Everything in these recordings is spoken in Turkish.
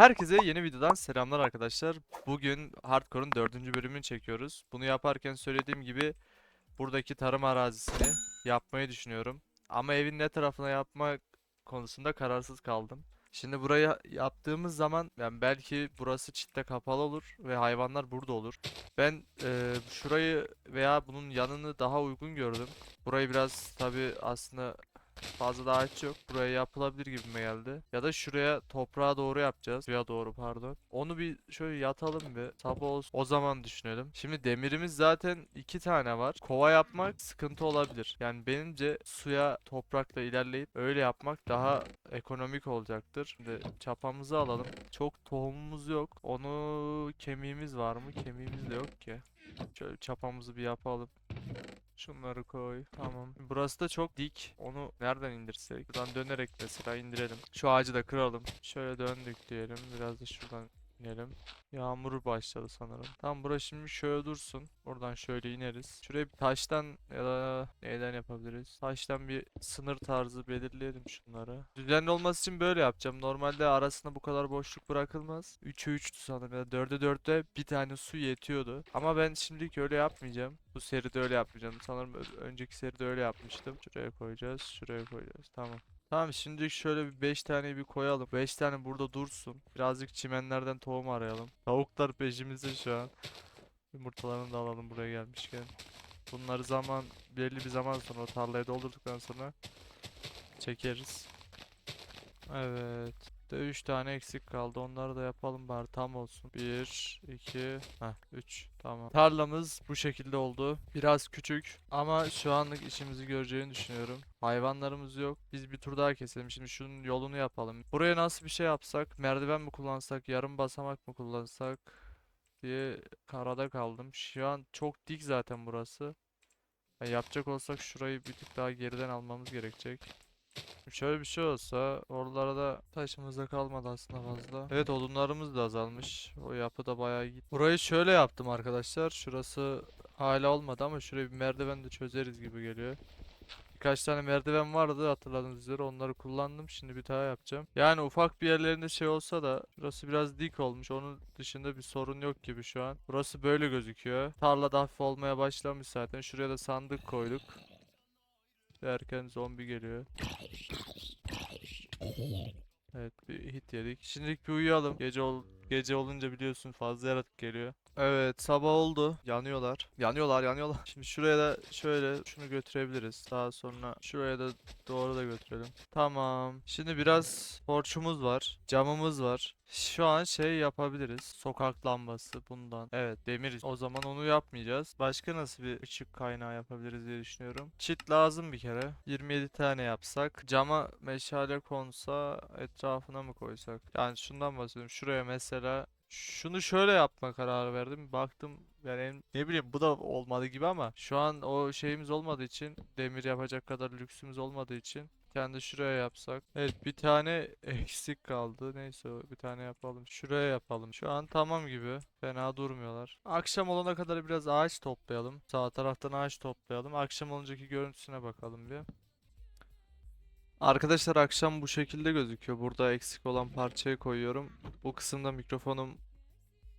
Herkese yeni videodan selamlar arkadaşlar. Bugün Hardcore'un dördüncü bölümünü çekiyoruz. Bunu yaparken söylediğim gibi buradaki tarım arazisini yapmayı düşünüyorum. Ama evin ne tarafına yapma konusunda kararsız kaldım. Şimdi burayı yaptığımız zaman yani belki burası çitle kapalı olur ve hayvanlar burada olur. Ben eee, şurayı veya bunun yanını daha uygun gördüm. Burayı biraz tabii aslında Fazla da ağaç yok. Buraya yapılabilir gibime geldi. Ya da şuraya toprağa doğru yapacağız. Suya doğru pardon. Onu bir şöyle yatalım bir. Sabah olsun. O zaman düşünelim. Şimdi demirimiz zaten iki tane var. Kova yapmak sıkıntı olabilir. Yani benimce suya toprakla ilerleyip öyle yapmak daha ekonomik olacaktır. Şimdi çapamızı alalım. Çok tohumumuz yok. Onu kemiğimiz var mı? Kemiğimiz de yok ki. Şöyle çapamızı bir yapalım. Şunları koy. Tamam. Burası da çok dik. Onu nereden indirsek? Buradan dönerek mesela indirelim. Şu ağacı da kıralım. Şöyle döndük diyelim. Biraz da şuradan inelim. Yağmur başladı sanırım. Tamam burası şimdi şöyle dursun. Buradan şöyle ineriz. Şuraya bir taştan ya da neyden yapabiliriz? Taştan bir sınır tarzı belirleyelim şunları. Düzenli olması için böyle yapacağım. Normalde arasında bu kadar boşluk bırakılmaz. 3'e 3'tü sanırım ya da 4'e 4'te bir tane su yetiyordu. Ama ben şimdilik öyle yapmayacağım. Bu seride öyle yapmayacağım. Sanırım önceki seride öyle yapmıştım. Şuraya koyacağız, şuraya koyacağız. Tamam. Tamam şimdi şöyle bir 5 tane bir koyalım. 5 tane burada dursun. Birazcık çimenlerden tohum arayalım. Tavuklar peşimizde şu an. Yumurtalarını da alalım buraya gelmişken. Bunları zaman belli bir zaman sonra o tarlayı doldurduktan sonra çekeriz. Evet. De 3 tane eksik kaldı. Onları da yapalım bari tam olsun. 1 2 Heh 3 tamam. Tarlamız bu şekilde oldu. Biraz küçük ama şu anlık işimizi göreceğini düşünüyorum. Hayvanlarımız yok. Biz bir tur daha keselim. Şimdi şunun yolunu yapalım. Buraya nasıl bir şey yapsak? Merdiven mi kullansak? Yarım basamak mı kullansak? diye karada kaldım. Şu an çok dik zaten burası. Ya yapacak olsak şurayı bir tık daha geriden almamız gerekecek. Şöyle bir şey olsa oralara da taşımız da kalmadı aslında fazla. Evet odunlarımız da azalmış. O yapı da bayağı gitti. Burayı şöyle yaptım arkadaşlar. Şurası hala olmadı ama şuraya bir merdiven de çözeriz gibi geliyor. Birkaç tane merdiven vardı hatırladığınız üzere onları kullandım. Şimdi bir daha yapacağım. Yani ufak bir yerlerinde şey olsa da burası biraz dik olmuş. Onun dışında bir sorun yok gibi şu an. Burası böyle gözüküyor. Tarla da hafif olmaya başlamış zaten. Şuraya da sandık koyduk. Derken zombi geliyor. Evet bir hit yedik. Şimdilik bir uyuyalım. Gece ol gece olunca biliyorsun fazla yaratık geliyor. Evet sabah oldu. Yanıyorlar. Yanıyorlar yanıyorlar. Şimdi şuraya da şöyle şunu götürebiliriz. Daha sonra şuraya da doğru da götürelim. Tamam. Şimdi biraz torçumuz var. Camımız var. Şu an şey yapabiliriz. Sokak lambası bundan. Evet demir. O zaman onu yapmayacağız. Başka nasıl bir ışık kaynağı yapabiliriz diye düşünüyorum. Çit lazım bir kere. 27 tane yapsak. Cama meşale konsa etrafına mı koysak? Yani şundan bahsediyorum. Şuraya mesela şunu şöyle yapma kararı verdim. Baktım yani ne bileyim bu da olmadı gibi ama şu an o şeyimiz olmadığı için demir yapacak kadar lüksümüz olmadığı için kendi şuraya yapsak. Evet bir tane eksik kaldı. Neyse bir tane yapalım. Şuraya yapalım. Şu an tamam gibi. Fena durmuyorlar. Akşam olana kadar biraz ağaç toplayalım. Sağ taraftan ağaç toplayalım. Akşam oluncaki görüntüsüne bakalım bir. Arkadaşlar akşam bu şekilde gözüküyor. Burada eksik olan parçayı koyuyorum. Bu kısımda mikrofonum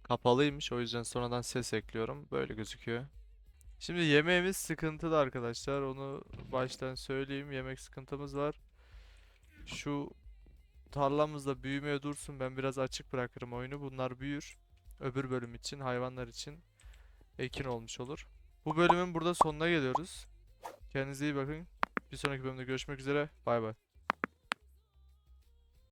kapalıymış. O yüzden sonradan ses ekliyorum. Böyle gözüküyor. Şimdi yemeğimiz sıkıntılı arkadaşlar. Onu baştan söyleyeyim. Yemek sıkıntımız var. Şu tarlamızda büyümeye dursun. Ben biraz açık bırakırım oyunu. Bunlar büyür. Öbür bölüm için, hayvanlar için ekin olmuş olur. Bu bölümün burada sonuna geliyoruz. Kendinize iyi bakın. Bir sonraki bölümde görüşmek üzere. Bay bay.